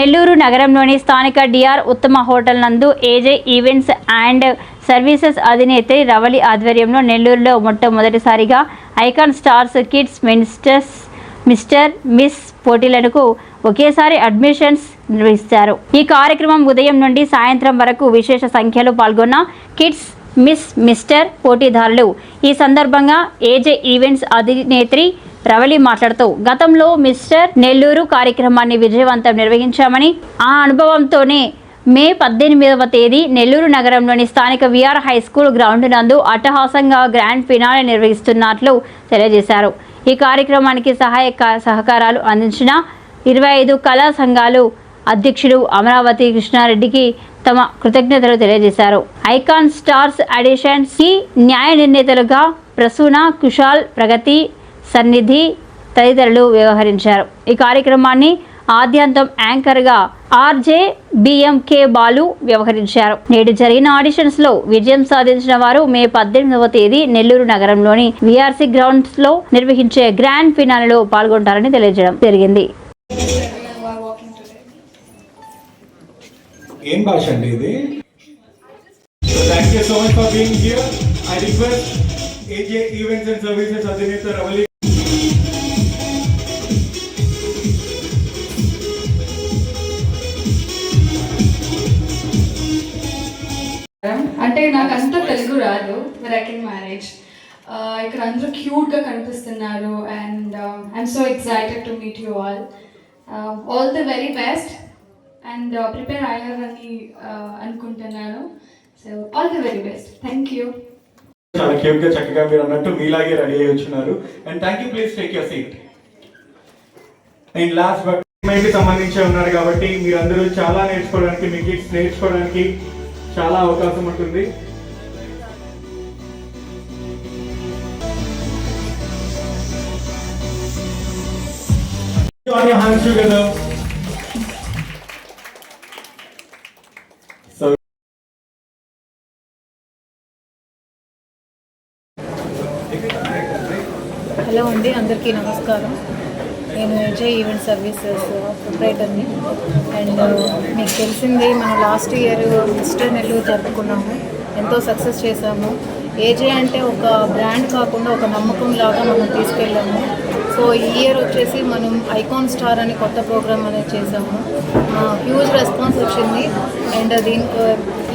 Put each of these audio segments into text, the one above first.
నెల్లూరు నగరంలోని స్థానిక డిఆర్ ఉత్తమ హోటల్ నందు ఏజే ఈవెంట్స్ అండ్ సర్వీసెస్ అధినేత్రి రవలి ఆధ్వర్యంలో నెల్లూరులో మొట్టమొదటిసారిగా icon stars kids ministers mister miss పోటీలకు ఒకేసారి అడ్మిషన్స్ నిర్వహిస్తారు ఈ కార్యక్రమం ఉదయం నుండి సాయంత్రం వరకు విశేష సంఖ్యలో పాల్గొన్న కిడ్స్ మిస్ మిస్టర్ పోటీదారులు ఈ సందర్భంగా ఏజే ఈవెంట్స్ అధినేత్రి రవళి మాట్లాడుతూ గతంలో మిస్టర్ నెల్లూరు కార్యక్రమాన్ని విజయవంతం నిర్వహించామని ఆ అనుభవంతోనే మే పద్దెనిమిదవ తేదీ నెల్లూరు నగరంలోని స్థానిక విఆర్ హై స్కూల్ గ్రౌండ్ నందు అట్టహాసంగా గ్రాండ్ ఫినాలే నిర్వహిస్తున్నట్లు తెలియజేశారు. ఈ కార్యక్రమానికి సహాయ సహకారాలు అందించిన ఇరవై ఐదు కళా సంఘాలు అధ్యక్షుడు అమరావతి కృష్ణారెడ్డికి తమ కృతజ్ఞతలు తెలియజేశారు. ఐకాన్ స్టార్స్ అడిషన్స్కి న్యాయ నిర్ణేతలుగా ప్రసూన కుషాల్ ప్రగతి సన్నిధి తదితరులు వ్యవహరించారు. ఈ కార్యక్రమాన్ని ఆద్యంతం యాంకర్గా ఆర్జే బిఎంకే బాలు వ్యవహరించారు. నేడు జరిగిన ఆడిషన్స్లో విజయం సాధించిన వారు మే పద్దెనిమిదవ తేదీ నెల్లూరు నగరంలోని విఆర్సీ గ్రౌండ్స్లో నిర్వహించే గ్రాండ్ ఫినాలలో పాల్గొంటారని తెలియజేయడం జరిగింది. ఏం భాష అండి ఇది? Thank you so much for being here I request AJ events and services అధినేత రవలి కాదు రాదు బట్ ఐ కెన్ మేనేజ్ ఇక్కడ అందరూ క్యూట్గా కనిపిస్తున్నారు and I'm so excited to meet you all all the very best and prepare అయ్యారని అనుకుంటున్నాను. So all the very best thank you చాలా క్యూట్గా చక్కగా మీరు అన్నట్టు మీలాగే రెడీ అయ్యి వచ్చినారు. And thank you please take your seat and last బట్కి సంబంధించి ఉన్నారు కాబట్టి మీరందరూ చాలా నేర్చుకోవడానికి మీ కిడ్స్ నేర్చుకోవడానికి చాలా అవకాశం ఉంటుంది. On your hands together. So hello అండి అందరికీ నమస్కారం. నేను విజయ్ ఈవెంట్ సర్వీసెస్ ప్రొపరేటర్ని అండ్ uh, మీకు తెలిసింది మనం లాస్ట్ ఇయర్ మిస్టర్ నెల్లూరు జరుపుకున్నాము. ఎంతో సక్సెస్ చేశాము. ఏజే అంటే ఒక బ్రాండ్ కాకుండా ఒక నమ్మకం లాగా మనం తీసుకెళ్ళాము. సో ఈ ఇయర్ వచ్చేసి మనం ఐకాన్ స్టార్ అని కొత్త ప్రోగ్రామ్ అనేది చేసాము హ్యూజ్ రెస్పాన్స్ వచ్చింది. అండ్ దీనికి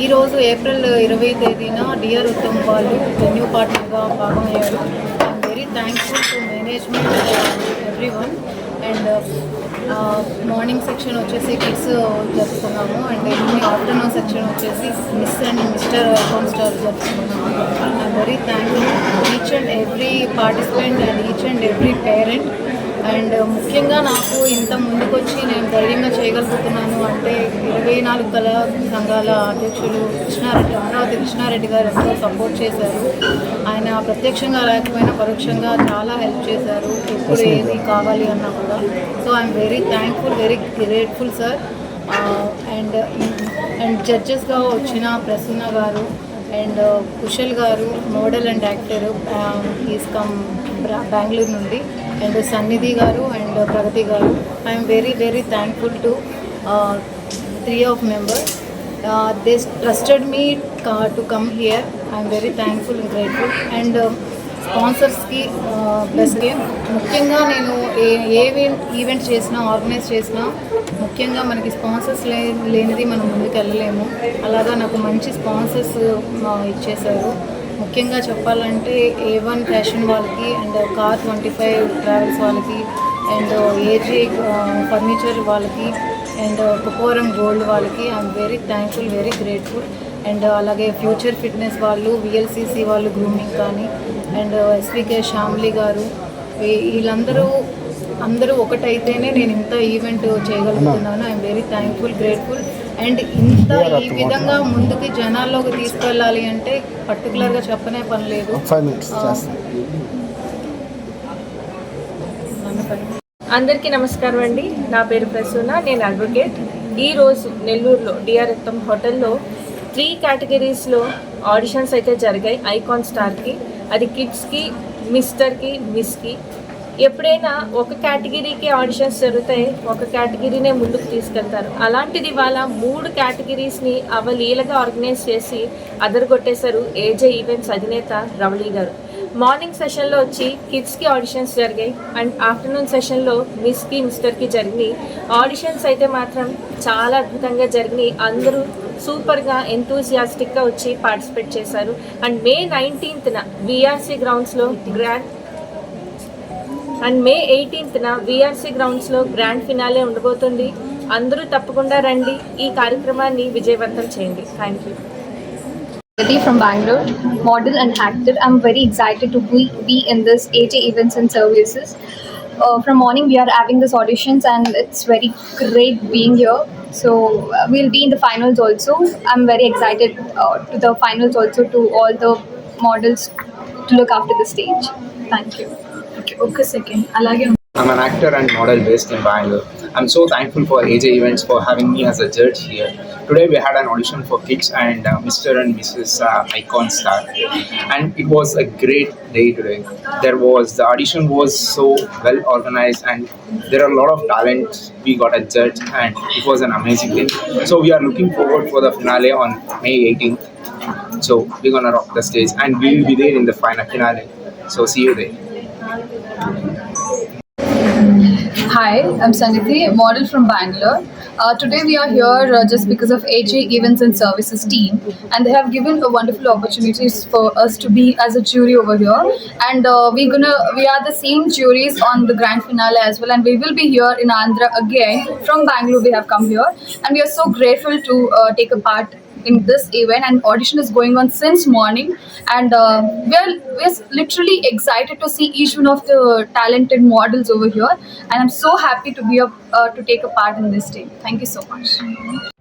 ఈరోజు ఏప్రిల్ ఇరవై తేదీన డియర్ ఉత్తమ్ వాళ్ళు న్యూ పార్ట్నర్గా భాగమయ్యారు. I'm very thankful to management everyone and morning section వచ్చేసి కిడ్స్ జరుపుకున్నాము. అండ్ ఈవినింగ్ ఆఫ్టర్నూన్ సెక్షన్ వచ్చేసి miss and mister account జరుపుకున్నాము. I'm very thankful each and every participant and each and every parent and ముఖ్యంగా నాకు ఇంత ముందుకొచ్చి నేను ధైర్యంగా చేయగలుగుతున్నాను అంటే ఇరవై నాలుగు కళా సంఘాల అధ్యక్షులు కృష్ణారెడ్డి అమరావతి కృష్ణారెడ్డి గారు ఎంతో సపోర్ట్ చేశారు. ఆయన ప్రత్యక్షంగా లేకపోయినా పరోక్షంగా చాలా హెల్ప్ చేశారు. ఎప్పుడు ఏది కావాలి అన్నా కూడా. So I'm very thankful very grateful sir and and జడ్జెస్గా వచ్చిన Prasanna garu and Kushal garu model and actor is come Bengaluru నుండి. And Sannidhi garu and Pragati garu. I'm very very thankful to three of members they trusted me to come here I'm very thankful and grateful and స్పాన్సర్స్కి plus game ముఖ్యంగా? నేను ఏ ఏ event చేసినా organise చేసినా ముఖ్యంగా మనకి sponsors లే లేనిది మనం ముందుకు వెళ్ళలేము. అలాగా నాకు మంచి స్పాన్సర్స్ ఇచ్చేశారు. ముఖ్యంగా చెప్పాలంటే ఏ వన్ ఫ్యాషన్ వాళ్ళకి and car twenty five travels వాళ్ళకి అండ్ ఏజీ ఫర్నిచర్ వాళ్ళకి అండ్ కుపోరం గోల్డ్ వాళ్ళకి. I'm very thankful very grateful and అలాగే ఫ్యూచర్ ఫిట్నెస్ వాళ్ళు విఎల్సిసి వాళ్ళు గ్రూమింగ్ కానీ అండ్ ఎస్వికే శ్యామ్లీ గారు. వీళ్ళందరూ అందరూ ఒకటైతేనే నేను ఇంత ఈవెంట్ చేయగలుగుతున్నాను. I'm very thankful grateful and ఇంత ఈ విధంగా ముందుకి జనాల్లోకి తీసుకెళ్ళాలి అంటే పర్టికులర్గా చెప్పనే పని లేదు. అందరికీ నమస్కారం అండి. నా పేరు ప్రసూన నేను అడ్వకేట్ ఈరోజు నెల్లూరులో డిఆర్ఎత్తం హోటల్లో త్రీ కేటగిరీస్లో ఆడిషన్స్ అయితే జరిగాయి. ఐకాన్ స్టార్కి అది కిడ్స్కి మిస్టర్కి మిస్కి ఎప్పుడైనా ఒక కేటగిరీకి ఆడిషన్స్ జరుగుతాయి. ఒక కేటగిరీనే ముందుకు తీసుకెళ్తారు. అలాంటిది ఇవాళ మూడు కేటగిరీస్ని అవలీలగా ఆర్గనైజ్ చేసి అదరగొట్టేశారు ఏజే ఈవెంట్స్ అధినేత రవళి గారు. మార్నింగ్ సెషన్లో వచ్చి కిడ్స్కి ఆడిషన్స్ జరిగాయి అండ్ ఆఫ్టర్నూన్ సెషన్లో మిస్కి మిస్టర్కి జరిగినాయి. ఆడిషన్స్ అయితే మాత్రం చాలా అద్భుతంగా జరిగినాయి. అందరూ సూపర్గా ఎంతూజియాస్టిక్గా వచ్చి పార్టిసిపేట్ చేశారు. అండ్ మే నైన్టీన్త్న విఆర్సీ గ్రౌండ్స్లో గ్రాండ్ అండ్ మే ఎయిటీన్త్న విఆర్సీ గ్రౌండ్స్లో గ్రాండ్ ఫినాలే ఉండబోతుంది. అందరూ తప్పకుండా రండి. ఈ కార్యక్రమాన్ని విజయవంతం చేయండి. Thank you from Bangalore, model and actor. I'm very excited to be, be in this AJ Events and Services. Uh, from morning, we are having these auditions, and it's very great being here. So uh, we'll be in the finals also. I'm very excited uh, to the finals also to all the models to look after the stage. Thank you. Okay, okay second. I'm an actor and model based in Bangalore. I'm so thankful for AJ Events for having me as a judge here. Today we had an audition for kids and uh, Mr. and Mrs. Uh, Icon Star, and it was a great day today. There was the audition was so well organized, and there are a lot of talent. We got a judge, and it was an amazing day. So we are looking forward for the finale on May 18th. So we're gonna rock the stage, and we will be there in the final finale. So see you there. Hi, I'm Saniti, model from Bangalore. Uh, today we are here uh, just because of AJ Events and Services team, and they have given a wonderful opportunities for us to be as a jury over here. And uh, we're gonna we are the same juries on the grand finale as well, and we will be here in Andhra again from Bangalore. We have come here, and we are so grateful to uh, take a part in this event and audition is going on since morning. And uh, we're, we're literally excited to see each one of the talented models over here. And i'm so happy to be a, uh, to take a part in this team. Thank you so much